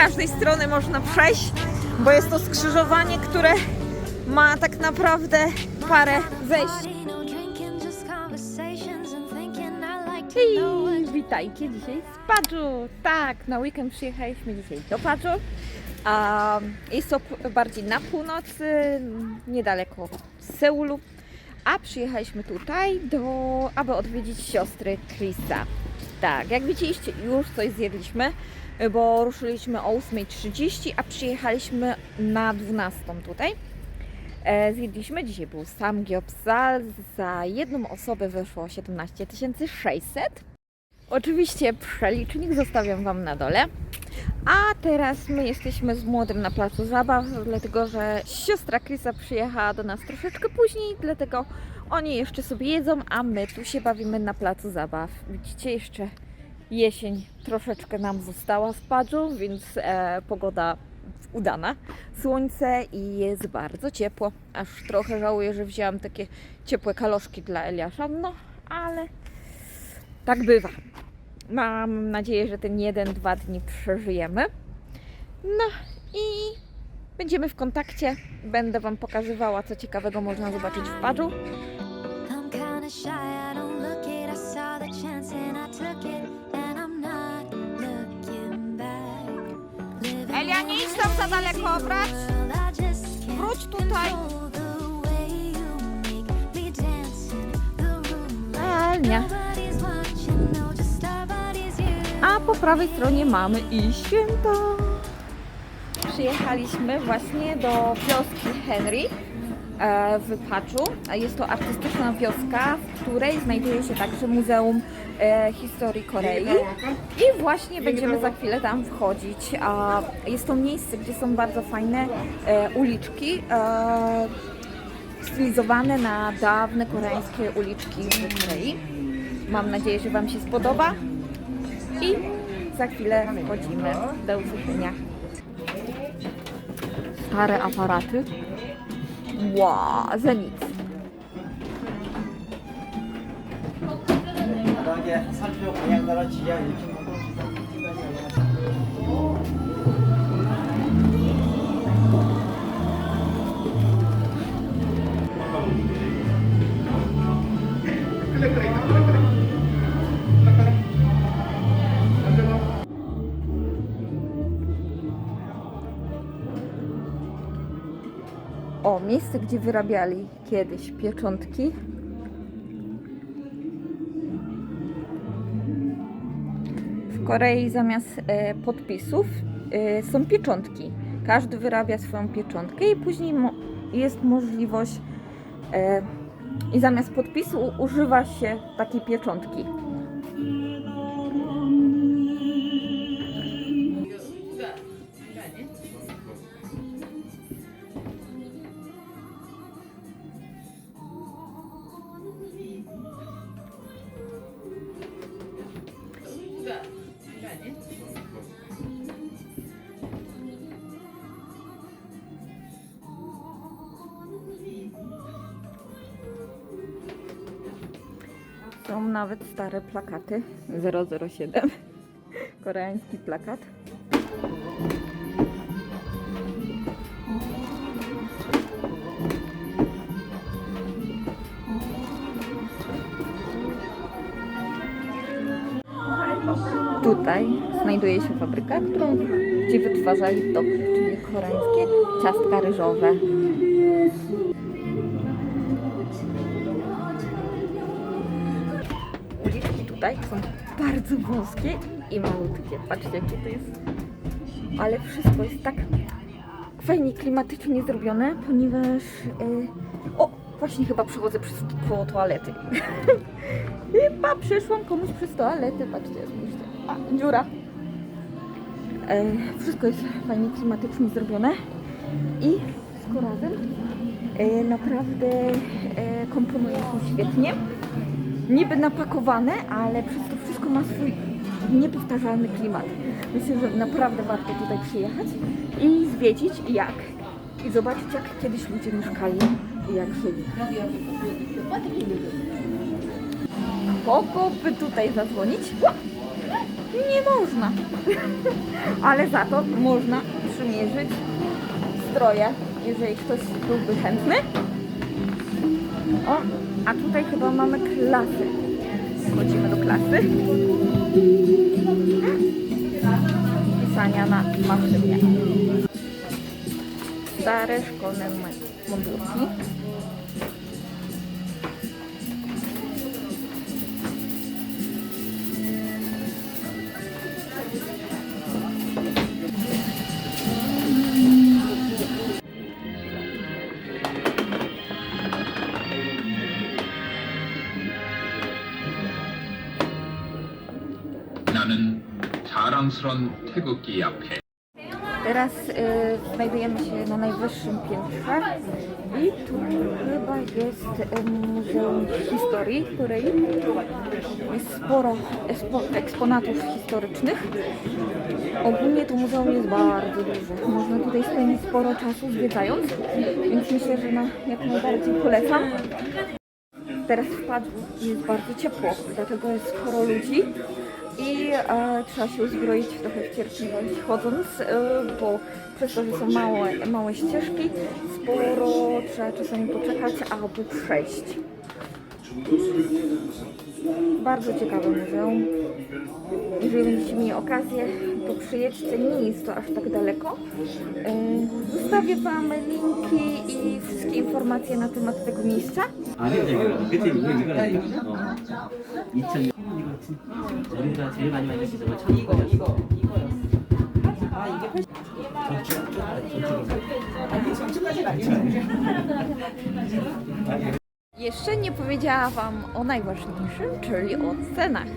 każdej strony można przejść, bo jest to skrzyżowanie, które ma tak naprawdę parę know Hej, witajcie dzisiaj z Padżu. Tak, na weekend przyjechaliśmy dzisiaj do Padżu. A jest to bardziej na północy, niedaleko Seulu. A przyjechaliśmy tutaj, do, aby odwiedzić siostry Chrisa. Tak, jak widzieliście, już coś zjedliśmy, bo ruszyliśmy o 8.30, a przyjechaliśmy na 12.00 tutaj. E, Zjedliśmy, dzisiaj był sam giopsal, za jedną osobę wyszło 17 600. Oczywiście przelicznik zostawiam Wam na dole. A teraz my jesteśmy z młodym na placu zabaw, dlatego że siostra Krisa przyjechała do nas troszeczkę później, dlatego oni jeszcze sobie jedzą, a my tu się bawimy na placu zabaw. Widzicie, jeszcze jesień troszeczkę nam została w Padżu, więc e, pogoda udana. Słońce i jest bardzo ciepło. Aż trochę żałuję, że wzięłam takie ciepłe kaloszki dla Eliasza, no ale tak bywa. Mam nadzieję, że ten jeden, dwa dni przeżyjemy. No i będziemy w kontakcie. Będę Wam pokazywała, co ciekawego można zobaczyć w Padżu. Watching, no, just our bodies here. A po prawej stronie mamy i święta. Przyjechaliśmy właśnie do wioski Henry w Paczu. Jest to artystyczna wioska, w której znajduje się także Muzeum e, Historii Korei. I właśnie będziemy za chwilę tam wchodzić. Jest to miejsce, gdzie są bardzo fajne e, uliczki. e, stylizowane na dawne koreańskie uliczki w Korei. Mam nadzieję, że Wam się spodoba. I za chwilę wchodzimy. Do usłyszenia. Stare aparaty. Wow, za nic. 바닥에 살펴 방향 따라 지하 1.5km miejsce, gdzie wyrabiali kiedyś pieczątki. W Korei zamiast e, podpisów e, są pieczątki. Każdy wyrabia swoją pieczątkę i później jest możliwość e, i zamiast podpisu używa się takiej pieczątki. Nawet stare plakaty 007. Koreański plakat. Tutaj znajduje się fabryka, którą, gdzie wytwarzali to, czyli koreańskie ciastka ryżowe. Tutaj są bardzo wąskie i malutkie. Patrzcie, jakie to jest. Ale wszystko jest tak fajnie klimatycznie zrobione, ponieważ. y, o, właśnie chyba przechodzę przez koło toalety. chyba przeszłam komuś przez toaletę. Patrzcie, spójrzcie. A, dziura. E, wszystko jest fajnie klimatycznie zrobione i z razem e, naprawdę e, komponuje się świetnie niby napakowane, ale przez to wszystko ma swój niepowtarzalny klimat. Myślę, że naprawdę warto tutaj przyjechać i zwiedzić jak i zobaczyć jak kiedyś ludzie mieszkali i jak żyli. Kogo by tutaj zadzwonić? Nie można. Ale za to można przymierzyć stroje, jeżeli ktoś byłby chętny. O, a tutaj chyba mamy klasy. Wchodzimy do klasy. Pisania na maszynie. Stare szkolne mundurki. 나는 자랑스런 태극기 앞에 Teraz y, znajdujemy się na najwyższym piętrze i tu chyba jest y, Muzeum Historii, w której jest sporo ekspo, eksponatów historycznych. Ogólnie to muzeum jest bardzo duże. Można tutaj spędzić sporo czasu zwiedzając, więc myślę, że na, jak najbardziej polecam. Teraz w Padwu jest bardzo ciepło, dlatego jest sporo ludzi i e, trzeba się uzbroić trochę w cierpliwość chodząc, e, bo przez to, że są małe, małe ścieżki, sporo trzeba czasami poczekać, aby przejść. Bardzo ciekawe muzeum. Jeżeli będziecie mieli okazję, to przyjedźcie. Nie jest to aż tak daleko. E, Zostawię Wam linki i wszystkie informacje na temat tego miejsca. 아니요, 제가 그때 이거 이거라니까. 어. 2000 이거 진짜 우리가 제일 많이 만든 게 정말 이거 이거 이거였어. 아 이게 80 Jeszcze nie powiedziała Wam o najważniejszym, czyli o cenach.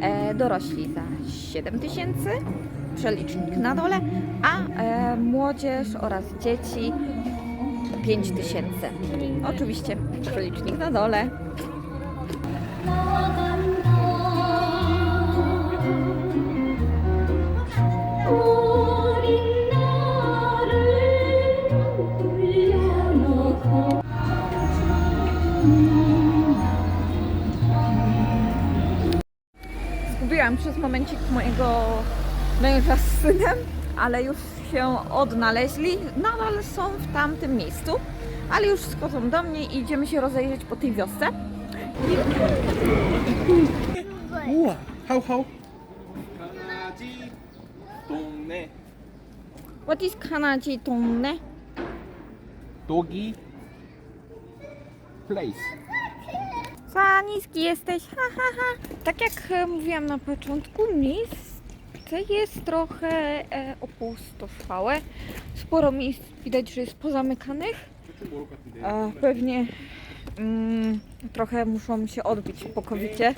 E, dorośli za 7 tysięcy, przelicznik na dole, a e, młodzież oraz dzieci 5 tysięcy. Oczywiście przelicznik na dole. przez momencik mojego męża z synem, ale już się odnaleźli. No, Nadal są w tamtym miejscu, ale już schodzą do mnie i idziemy się rozejrzeć po tej wiosce. Ua, how, how? What is Kanaji Tongne? Doggy place. Za niski jesteś, ha, ha, ha. Tak jak e, mówiłam na początku, miejsce jest trochę e, opustoszałe. Sporo miejsc widać, że jest pozamykanych. E, pewnie mm, trochę muszą się odbić po covidzie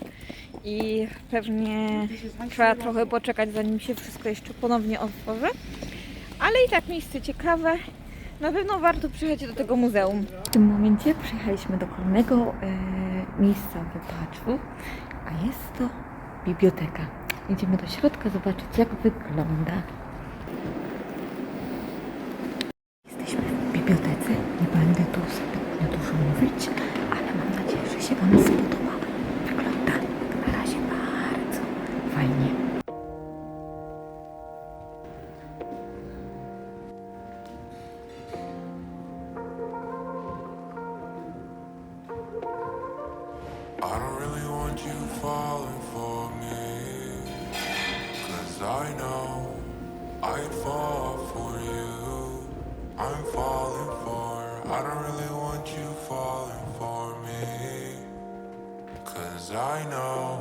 i pewnie trzeba trochę poczekać, zanim się wszystko jeszcze ponownie otworzy. Ale i tak miejsce ciekawe. Na pewno warto przyjechać do tego muzeum. W tym momencie przyjechaliśmy do kolejnego e, miejsca w Opaczu, a jest to biblioteka. Idziemy do środka zobaczyć, jak wygląda. Jesteśmy w bibliotece. Nie będę tu zbytnio dużo mówić, ale mam nadzieję, że się Wam spodoba. Cause I know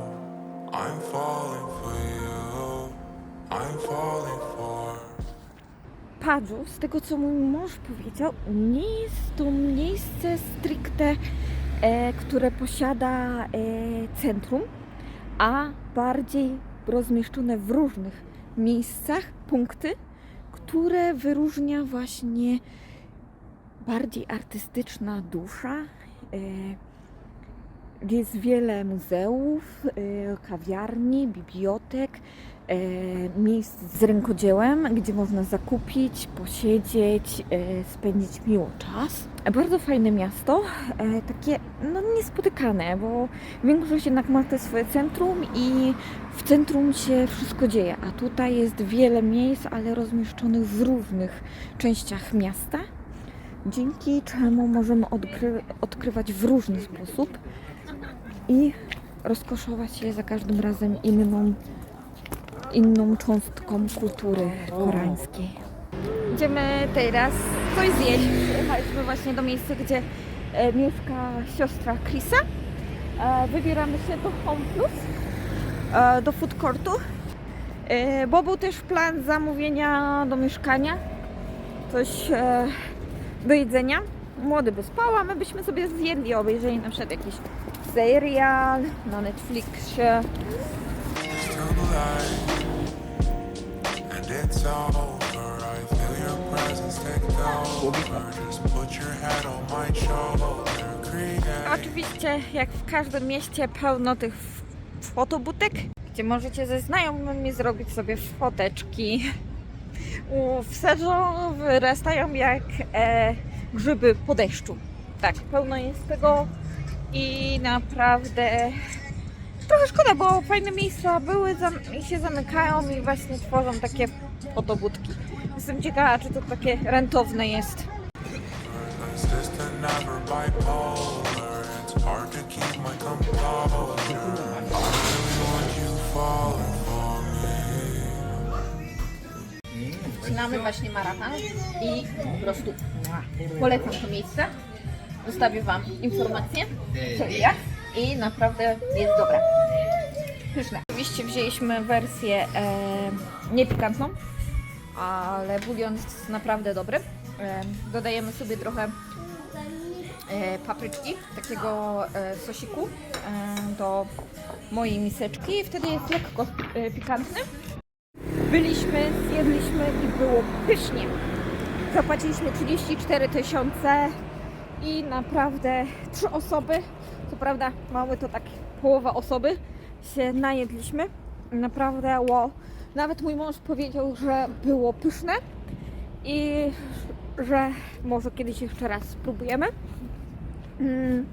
I'm falling for you. I'm falling for. Z tego co mój mąż powiedział, nie jest to miejsce stricte, e, które posiada e, centrum, a bardziej rozmieszczone w różnych miejscach punkty, które wyróżnia właśnie bardziej artystyczna dusza. Jest wiele muzeów, y, kawiarni, bibliotek, e, miejsc z rękodziełem, gdzie można zakupić, posiedzieć, e, spędzić miło czas. Bardzo fajne miasto, takie no, niespotykane, bo większość jednak ma te swoje centrum i w centrum się wszystko dzieje, a tutaj jest wiele miejsc, ale rozmieszczonych w różnych częściach miasta, dzięki czemu możemy odkry- odkrywać w różny sposób i rozkoszować się za każdym razem inną, inną cząstką kultury koreańskiej. Idziemy teraz coś zjeść. Przyjechaliśmy właśnie do miejsca, gdzie e, mieszka siostra Chrisa. E, wybieramy się do Home Plus, e, do food courtu, bo był też plan zamówienia do mieszkania, coś do jedzenia. Młody by spał, a my byśmy sobie zjedli, obejrzeli na przykład jakiś serial na Netflixie. Oczywiście, jak w każdym mieście, pełno tych f- fotobudek, gdzie możecie ze znajomymi zrobić sobie foteczki. U, w serio wyrastają jak e, grzyby po deszczu. Tak, pełno jest tego i naprawdę trochę szkoda, bo fajne miejsca były i się zamykają i właśnie tworzą takie fotobudki. Jestem ciekawa, czy to takie rentowne jest. Zaczynamy właśnie maraton i po prostu polecam to miejsce. Zostawię Wam informacje, co i jak i naprawdę jest dobre. Pyszne. Oczywiście wzięliśmy wersję e, niepikantną, ale bulion jest naprawdę dobry. E, dodajemy sobie trochę e, papryczki, takiego e, sosiku e, do mojej miseczki i wtedy jest lekko e, pikantny. Byliśmy, zjedliśmy i było pysznie. Zapłaciliśmy 34 tysiące i naprawdę trzy osoby, co prawda mamy to tak połowa osoby, się najedliśmy. Naprawdę wow. Nawet mój mąż powiedział, że było pyszne i że może kiedyś jeszcze raz spróbujemy. Mm.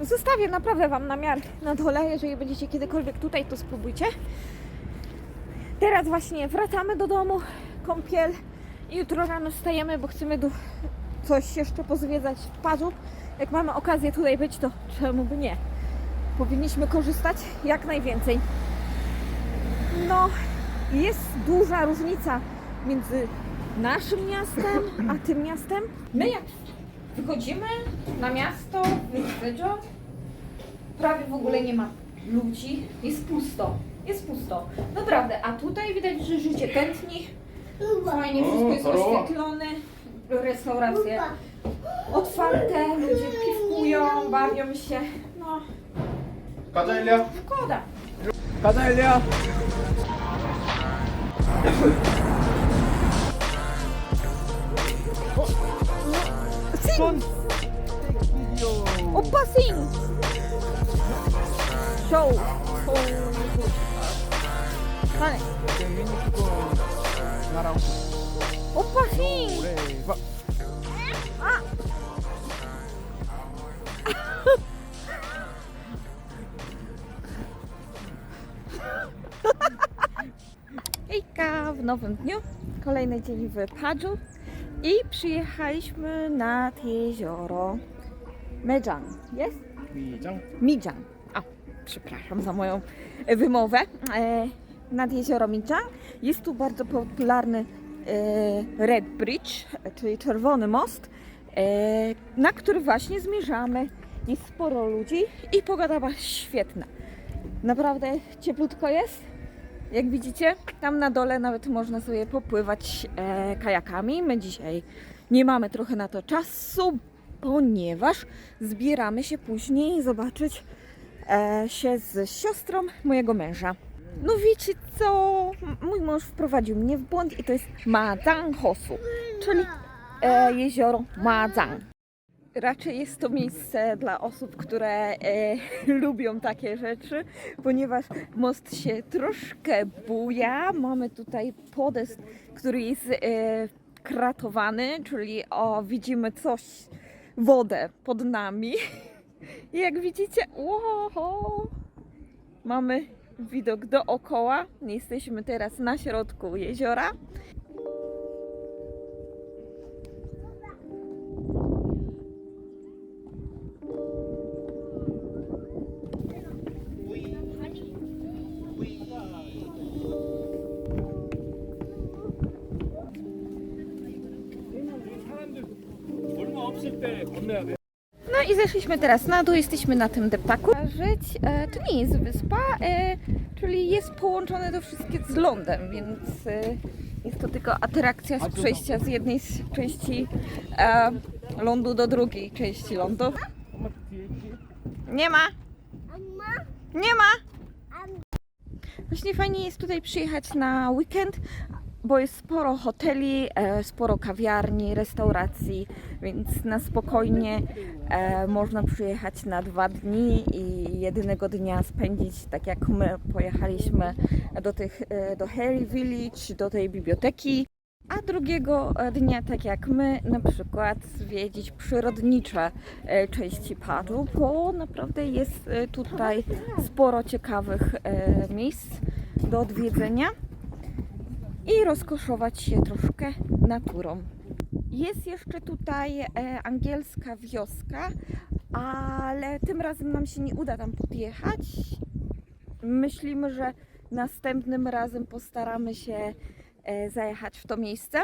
Zostawię naprawdę Wam namiar na dole, jeżeli będziecie kiedykolwiek tutaj, to spróbujcie. Teraz właśnie wracamy do domu, kąpiel i jutro rano wstajemy, bo chcemy do coś jeszcze pozwiedzać w Parzu. Jak mamy okazję tutaj być, to czemu by nie? Powinniśmy korzystać jak najwięcej. No, jest duża różnica między naszym miastem a tym miastem. My jak wychodzimy na miasto Wydzio, prawie w ogóle nie ma ludzi, jest pusto, jest pusto, naprawdę, a tutaj widać, że życie tętni, fajnie wszystko jest oświetlone, restauracje otwarte, ludzie piwkują, bawią się. No, Kaza Elia. szkoda. Kaza Sing! Opa, sing! Show! Show! Dalej. Wynik na rauchu. Opachim! No ah! Hejka! W nowym dniu, kolejny dzień w Padżu i przyjechaliśmy nad jezioro Medjan. Jest? Midjan. Midjan. A, przepraszam za moją wymowę. E, nad jezioro Midjan. Jest tu bardzo popularny Red Bridge, e, czyli czerwony most, e, na który właśnie zmierzamy. Jest sporo ludzi i pogoda była świetna. Naprawdę cieplutko jest. Jak widzicie, tam na dole nawet można sobie popływać e, kajakami. My dzisiaj nie mamy trochę na to czasu, ponieważ zbieramy się później zobaczyć e, się z siostrą mojego męża. No wiecie co? Mój mąż wprowadził mnie w błąd i to jest Mazang Hosu, czyli e, jezioro Mazang. raczej jest to miejsce dla osób, które e, lubią takie rzeczy, ponieważ most się troszkę buja. Mamy tutaj podest, który jest e, kratowany, czyli o, widzimy coś, wodę pod nami. I jak widzicie, wow, mamy widok dookoła. Jesteśmy teraz na środku jeziora. 얼마 없을 때 건너야 돼. I zeszliśmy teraz na dół, jesteśmy na tym deptaku. Żyć, e, to nie jest wyspa, e, czyli jest połączone to wszystkie z lądem, więc e, jest to tylko atrakcja z przejścia z jednej z części e, lądu do drugiej części lądu. Nie ma! Nie ma! Właśnie fajnie jest tutaj przyjechać na weekend, bo jest sporo hoteli, e, sporo kawiarni, restauracji, więc na spokojnie e, można przyjechać na dwa dni i jedynego dnia spędzić tak jak my pojechaliśmy do, tych, e, do Harry Village, do tej biblioteki. A drugiego dnia, tak jak my, na przykład zwiedzić przyrodnicze części Padu, bo naprawdę jest tutaj sporo ciekawych miejsc do odwiedzenia i rozkoszować się troszkę naturą. Jest jeszcze tutaj e, angielska wioska, ale tym razem nam się nie uda tam podjechać. Myślimy, że następnym razem postaramy się e, zajechać w to miejsce.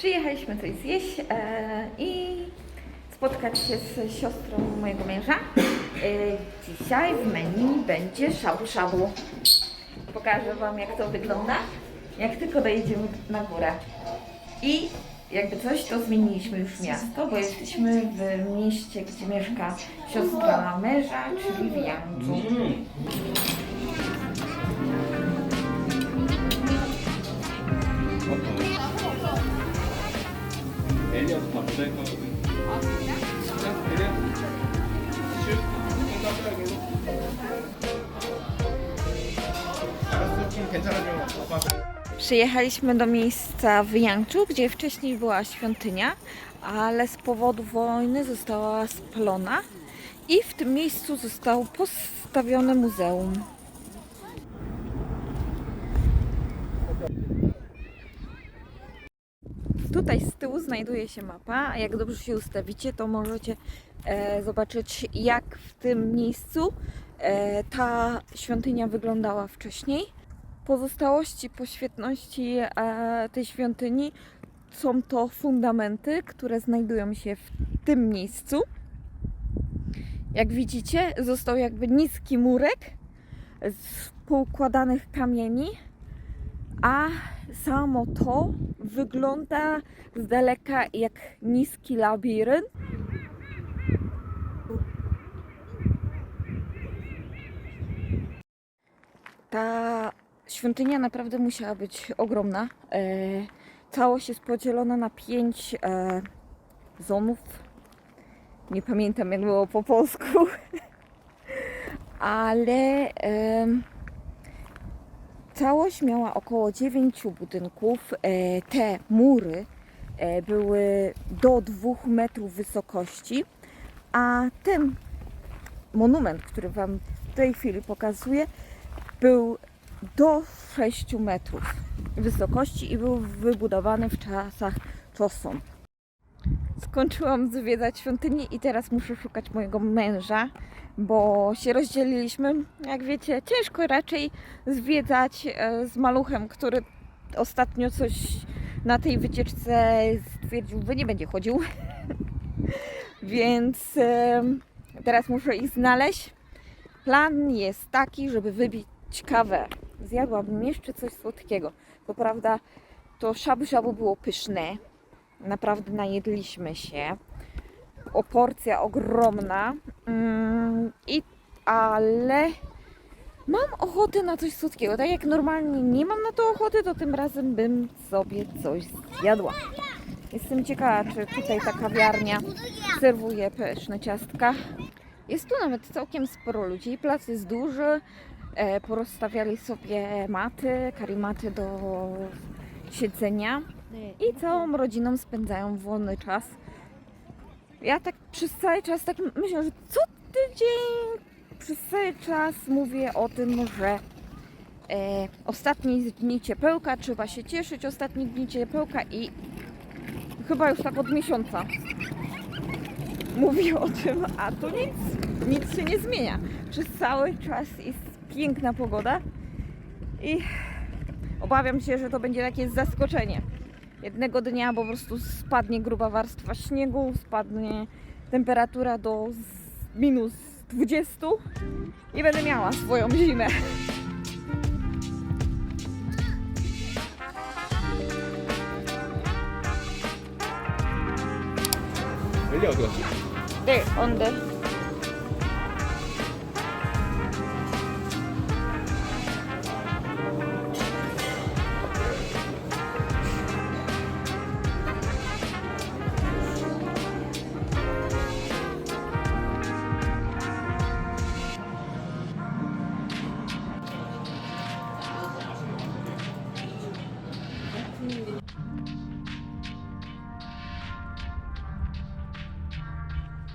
Przyjechaliśmy coś zjeść e, i spotkać się z siostrą mojego męża. E, dzisiaj w menu będzie szabu szabu. Pokażę Wam jak to wygląda, jak tylko dojedziemy na górę. I jakby coś, to zmieniliśmy już miasto, bo jesteśmy w mieście, gdzie mieszka siostra męża, czyli w Yangzhou. 빠. Przyjechaliśmy do miejsca w Yangzhou, gdzie wcześniej była świątynia, ale z powodu wojny została spalona i w tym miejscu zostało postawione muzeum. Tutaj z tyłu znajduje się mapa, a jak dobrze się ustawicie, to możecie e, zobaczyć jak w tym miejscu e, ta świątynia wyglądała wcześniej. Pozostałości po świetności e, tej świątyni są to fundamenty, które znajdują się w tym miejscu. Jak widzicie, został jakby niski murek z poukładanych kamieni, a samo to wygląda z daleka jak niski labirynt. Ta świątynia naprawdę musiała być ogromna. E, całość jest podzielona na pięć e, zonów. Nie pamiętam jak było po polsku. Ale całość miała około dziewięciu budynków. E, te mury e, były do dwóch metrów wysokości, a ten monument, który Wam w tej chwili pokazuję, był do 6 metrów wysokości i był wybudowany w czasach Joseon. Skończyłam zwiedzać świątynię i teraz muszę szukać mojego męża, bo się rozdzieliliśmy. Jak wiecie, ciężko raczej zwiedzać e, z maluchem, który ostatnio coś na tej wycieczce stwierdził, że nie będzie chodził. Więc em, teraz muszę ich znaleźć. Plan jest taki, żeby wybić kawę. Zjadłabym jeszcze coś słodkiego. Co prawda to szabu szabu było pyszne. Naprawdę najedliśmy się. o porcja ogromna. Mm, I ale mam ochotę na coś słodkiego. Tak jak normalnie nie mam na to ochoty, to tym razem bym sobie coś zjadła. Jestem ciekawa, czy tutaj ta kawiarnia serwuje pyszne ciastka. Jest tu nawet całkiem sporo ludzi. Plac jest duży. E, porozstawiali sobie maty, karimaty do siedzenia i całą rodziną spędzają wolny czas. Ja tak przez cały czas tak myślę, że co tydzień przez cały czas mówię o tym, że e, ostatnie dni ciepełka, trzeba się cieszyć ostatnie dni ciepełka i chyba już tak od miesiąca mówię o tym, a tu nic, nic się nie zmienia. Przez cały czas jest piękna pogoda i obawiam się, że to będzie takie zaskoczenie jednego dnia po prostu spadnie gruba warstwa śniegu, spadnie temperatura do minus 20 i będę miała swoją zimę. Really on the